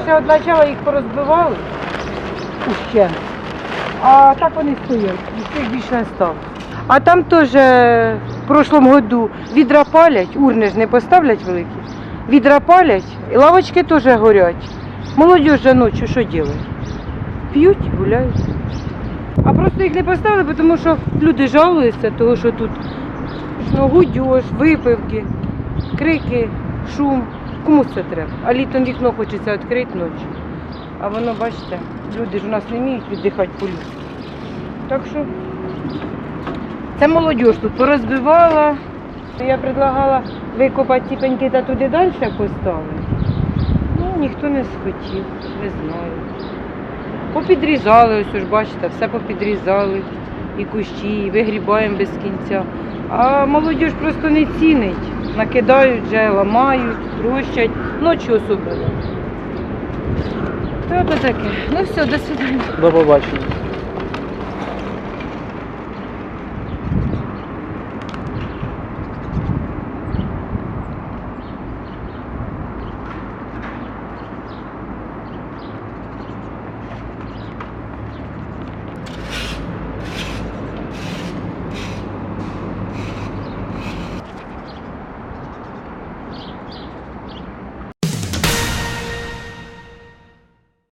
ще від їх порозбивали ущен. А так вони стоять, їх більше не стало. А там теж е, в прошлому году відра палять, урни ж не поставлять великі. Відра палять, і лавочки теж горять. Молодіж же ночі що робить? П'ють, гуляють. А просто їх не поставили, тому що люди жалуються, тому що тут гудьош, випивки, крики, шум. Кому це треба? А літом вікно хочеться відкрити ночі. А воно, бачите, люди ж у нас не вміють віддихати по людськи. Так що це молодь тут порозбивала. Я предлагала викопати ці пеньки та туди далі поставити. Ну, ніхто не схотів, не знаю. Попідрізали, ось ж бачите, все попідрізали. І кущі, і вигрібаємо без кінця. А молодь просто не цінить. Накидають вже, ламають, трощать, ночі особливо. Та таке. Ну все, до свидання. До побачення.